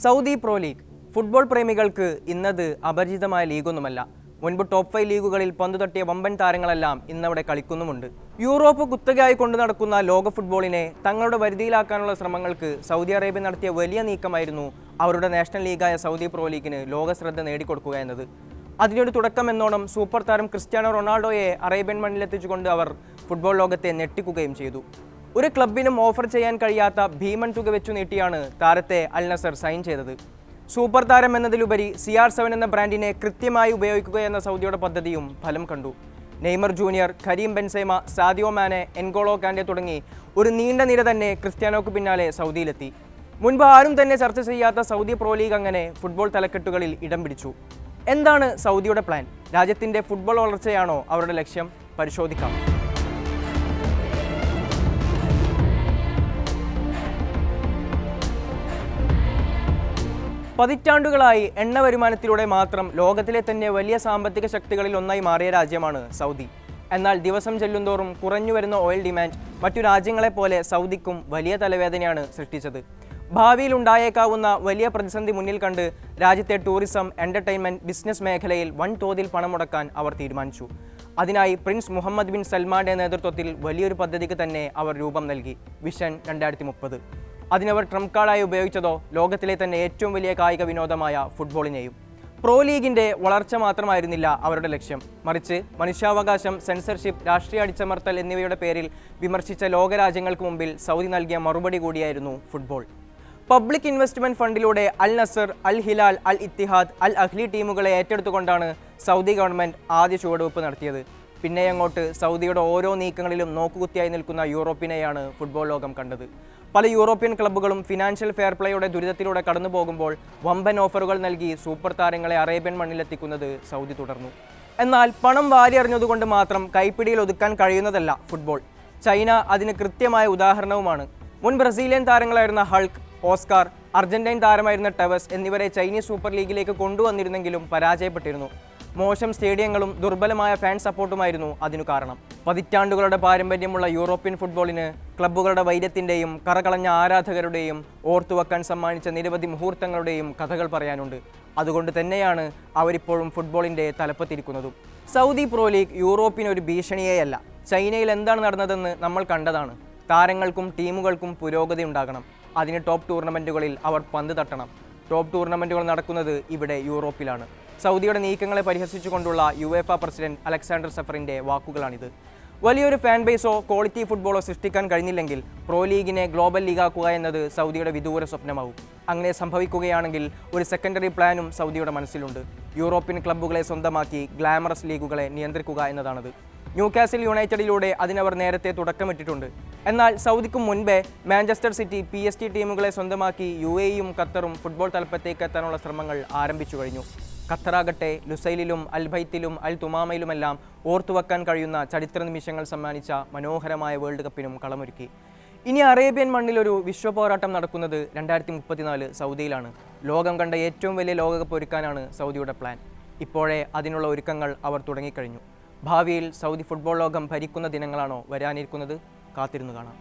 Saudi pro league football പ്രേമികൾക്ക് ഇന്നത് അപരിചിതമായ ലീഗൊന്നുമല്ല. മുൻപ് ടോപ്പ് ഫൈവ് ലീഗുകളിൽ പന്തു തട്ടിയ വമ്പൻ താരങ്ങളെല്ലാം ഇന്നവിടെ കളിക്കുന്നുമുണ്ട്. യൂറോപ്പ് കുത്തകയായി കൊണ്ടു നടക്കുന്ന ലോക ഫുട്ബോളിനെ തങ്ങളുടെ വരുതിയിലാക്കാനുള്ള ശ്രമങ്ങൾക്ക് സൗദി അറേബ്യ നടത്തിയ വലിയ നീക്കമായിരുന്നു അവരുടെ നാഷണൽ ലീഗായ സൗദി പ്രോ ലീഗിന് ലോക ശ്രദ്ധ നേടിക്കൊടുക്കുക എന്നത്. അതിനൊരു തുടക്കം എന്നോണം സൂപ്പർ താരം ക്രിസ്ത്യാനോ റൊണാൾഡോയെ അറേബ്യൻ മണ്ണിലെത്തിച്ചുകൊണ്ട് അവർ ഫുട്ബോൾ ലോകത്തെ ഞെട്ടിക്കുകയും ചെയ്തു. ഒരു ക്ലബിനും ഓഫർ ചെയ്യാൻ കഴിയാത്ത ഭീമൻ തുക വെച്ചു നീട്ടിയാണ് താരത്തെ അൽ നസർ സൈൻ ചെയ്തത്. സൂപ്പർ താരം എന്നതിലുപരി സി ആർ സെവൻ എന്ന ബ്രാൻഡിനെ കൃത്യമായി ഉപയോഗിക്കുക എന്ന സൗദിയുടെ പദ്ധതിയും ഫലം കണ്ടു. Neymar Junior Karim Benzema Sadio Mane N'Golo Kante തുടങ്ങി ഒരു നീണ്ട നിര തന്നെ ക്രിസ്ത്യാനോക്ക് പിന്നാലെ സൗദിയിലെത്തി. മുൻപ് ആരും തന്നെ ചർച്ച ചെയ്യാത്ത സൗദി പ്രോ ലീഗ് അങ്ങനെ ഫുട്ബോൾ തലക്കെട്ടുകളിൽ ഇടം പിടിച്ചു. എന്താണ് സൗദിയുടെ പ്ലാൻ രാജ്യത്തിന്റെ ഫുട്ബോൾ വളർച്ചയാണോ അവരുടെ ലക്ഷ്യം? പരിശോധിക്കാം. പതിറ്റാണ്ടുകളായി എണ്ണ വരുമാനത്തിലൂടെ മാത്രം ലോകത്തിലെ തന്നെ വലിയ സാമ്പത്തിക ശക്തികളിൽ ഒന്നായി മാറിയ രാജ്യമാണ് സൗദി. എന്നാൽ ദിവസം ചെല്ലുന്തോറും കുറഞ്ഞു വരുന്ന ഓയിൽ ഡിമാൻഡ് മറ്റു രാജ്യങ്ങളെപ്പോലെ സൗദിക്കും വലിയ തലവേദനയാണ് സൃഷ്ടിച്ചത്. ഭാവിയിൽ ഉണ്ടായേക്കാവുന്ന വലിയ പ്രതിസന്ധി മുന്നിൽ കണ്ട് രാജ്യത്തെ ടൂറിസം എന്റർടൈൻമെന്റ് ബിസിനസ് മേഖലയിൽ വൻതോതിൽ പണം മുടക്കാൻ അവർ തീരുമാനിച്ചു. അതിനായി പ്രിൻസ് മുഹമ്മദ് ബിൻ സൽമാന്റെ നേതൃത്വത്തിൽ വലിയൊരു പദ്ധതിക്ക് തന്നെ അവർ രൂപം നൽകി. വിഷൻ രണ്ടായിരത്തി അതിനവർ ട്രംപ് കാർഡായി ഉപയോഗിച്ചതോ ലോകത്തിലെ തന്നെ ഏറ്റവും വലിയ കായിക വിനോദമായ ഫുട്ബോളിനെയും. പ്രോ ലീഗിന്റെ വളർച്ച മാത്രമായിരുന്നില്ല അവരുടെ ലക്ഷ്യം. മറിച്ച് മനുഷ്യാവകാശം സെൻസർഷിപ്പ് രാഷ്ട്രീയ അടിച്ചമർത്തൽ എന്നിവയുടെ പേരിൽ വിമർശിച്ച ലോകരാജ്യങ്ങൾക്ക് മുമ്പിൽ സൗദി നൽകിയ മറുപടി കൂടിയായിരുന്നു football. Public investment ഫണ്ടിലൂടെ Al Nassr Al Hilal Al Ittihad Al Ahli ടീമുകളെ ഏറ്റെടുത്തുകൊണ്ടാണ് സൗദി ഗവൺമെന്റ് ആദ്യ ചുവടുവെപ്പ് നടത്തിയത്. പിന്നെ അങ്ങോട്ട് സൗദിയുടെ ഓരോ നീക്കങ്ങളിലും നോക്കുകുത്തിയായി നിൽക്കുന്ന യൂറോപ്പിനെയാണ് ഫുട്ബോൾ ലോകം കണ്ടത്. പല യൂറോപ്യൻ ക്ലബ്ബുകളും ഫിനാൻഷ്യൽ ഫെയർ പ്ലേയുടെ ദുരിതത്തിലൂടെ കടന്നു പോകുമ്പോൾ വമ്പൻ ഓഫറുകൾ നൽകി സൂപ്പർ താരങ്ങളെ അറേബ്യൻ മണ്ണിലെത്തിക്കുന്നത് സൗദി തുടർന്നു. എന്നാൽ പണം വാരിയറിഞ്ഞതുകൊണ്ട് മാത്രം കൈപ്പിടിയിൽ ഒതുക്കാൻ കഴിയുന്നതല്ല ഫുട്ബോൾ ചൈന അതിന് കൃത്യമായ ഉദാഹരണവുമാണ്. മുൻ ബ്രസീലിയൻ താരങ്ങളായിരുന്ന ഹൾക്ക് ഓസ്കാർ അർജന്റൈൻ താരമായിരുന്ന ടെവസ് എന്നിവരെ ചൈനീസ് സൂപ്പർ ലീഗിലേക്ക് കൊണ്ടുവന്നിരുന്നെങ്കിലും പരാജയപ്പെട്ടിരുന്നു. മോശം സ്റ്റേഡിയങ്ങളും ദുർബലമായ ഫാൻ സപ്പോർട്ടുമായിരുന്നു അതിനു കാരണം. പതിറ്റാണ്ടുകളുടെ പാരമ്പര്യമുള്ള യൂറോപ്യൻ ഫുട്ബോളിന് ക്ലബ്ബുകളുടെ വൈര്യത്തിന്റെയും കറകളഞ്ഞ ആരാധകരുടെയും ഓർത്തുവെക്കാൻ സമ്മാനിച്ച നിരവധി മുഹൂർത്തങ്ങളുടെയും കഥകൾ പറയാനുണ്ട്. അതുകൊണ്ട് തന്നെയാണ് അവരിപ്പോഴും ഫുട്ബോളിന്റെ തലപ്പത്തിരിക്കുന്നതും. സൗദി പ്രോ ലീഗ് യൂറോപ്പിന് ഒരു ഭീഷണിയേയല്ല. ചൈനയിൽ എന്താണ് നടന്നതെന്ന് നമ്മൾ കണ്ടതാണ്. താരങ്ങൾക്കും ടീമുകൾക്കും പുരോഗതി ഉണ്ടാകണം. അതിന് ടോപ്പ് ടൂർണമെന്റുകളിൽ അവർ പന്ത് തട്ടണം. ടോപ്പ് ടൂർണമെന്റുകൾ നടക്കുന്നത് ഇവിടെ യൂറോപ്പിലാണ്. സൗദിയുടെ നീക്കങ്ങളെ പരിഹസിച്ചുകൊണ്ടുള്ള യു എഫ പ്രസിഡന്റ് അലക്സാണ്ടർ സഫറിന്റെ വാക്കുകളാണിത്. വലിയൊരു ഫാൻ ബേസോ ക്വാളിറ്റി ഫുട്ബോളോ സൃഷ്ടിക്കാൻ കഴിഞ്ഞില്ലെങ്കിൽ പ്രോ ലീഗിനെ ഗ്ലോബൽ ലീഗാക്കുക എന്നത് സൗദിയുടെ വിദൂര സ്വപ്നമാവും. അങ്ങനെ സംഭവിക്കുകയാണെങ്കിൽ ഒരു സെക്കൻഡറി പ്ലാനും സൗദിയുടെ മനസ്സിലുണ്ട്. യൂറോപ്യൻ ക്ലബ്ബുകളെ സ്വന്തമാക്കി ഗ്ലാമറസ് ലീഗുകളെ നിയന്ത്രിക്കുക എന്നതാണത്. ന്യൂകാസിൽ യുണൈറ്റഡിലൂടെ അതിനവർ നേരത്തെ തുടക്കമിട്ടിട്ടുണ്ട്. എന്നാൽ സൗദിക്ക് മുൻപേ Manchester City P S G ടീമുകളെ സ്വന്തമാക്കി യു എയും ഖത്തറും ഫുട്ബോൾ തലപ്പത്തേക്ക് എത്താനുള്ള ശ്രമങ്ങൾ ആരംഭിച്ചു കഴിഞ്ഞു. ഖത്തറാകട്ടെ ലുസൈലിലും അൽ ബൈത്തിലും അൽ തുമാമയിലുമെല്ലാം ഓർത്തുവെക്കാൻ കഴിയുന്ന ചരിത്ര നിമിഷങ്ങൾ സമ്മാനിച്ച മനോഹരമായ വേൾഡ് കപ്പിനും കളമൊരുക്കി. ഇനി അറേബ്യൻ മണ്ണിൽ ഒരു വിശ്വപോരാട്ടം നടക്കുന്നത് രണ്ടായിരത്തി മുപ്പത്തിനാല് സൗദിയിലാണ്. ലോകം കണ്ട ഏറ്റവും വലിയ ലോകകപ്പ് ഒരുക്കാനാണ് സൗദിയുടെ പ്ലാൻ. ഇപ്പോഴേ അതിനുള്ള ഒരുക്കങ്ങൾ അവർ തുടങ്ങിക്കഴിഞ്ഞു. ഭാവിയിൽ സൗദി ഫുട്ബോൾ ലോകം ഭരിക്കുന്ന ദിനങ്ങളാണോ വരാനിരിക്കുന്നത്? കാത്തിരുന്നു കാണാം.